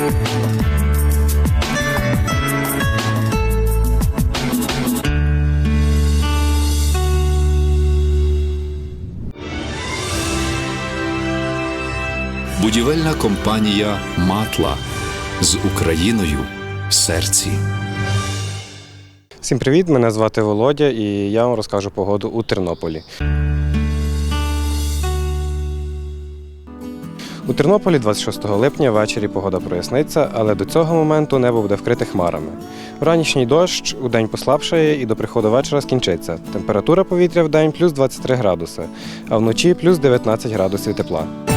Будівельна компанія Матла з Україною в серці. Всім привіт! Мене звати Володя і я вам розкажу погоду у Тернополі. У Тернополі 26 липня ввечері погода проясниться, але до цього моменту небо буде вкрите хмарами. Вранішній дощ у день послабшає і до приходу вечора скінчиться. Температура повітря в день плюс 23 градуси, а вночі плюс 19 градусів тепла.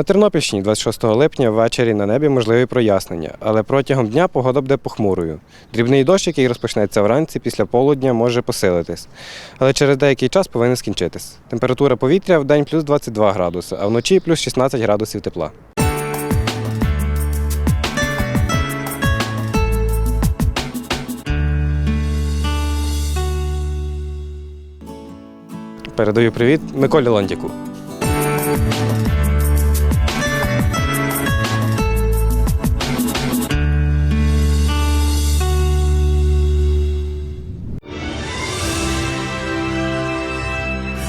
На Тернопільщині 26 липня ввечері на небі можливі прояснення, але протягом дня погода буде похмурою. Дрібний дощ, який розпочнеться вранці після полудня, може посилитись, але через деякий час повинен скінчитись. Температура повітря в день плюс 22 градуси, а вночі плюс 16 градусів тепла. Передаю привіт Миколі Лондяку.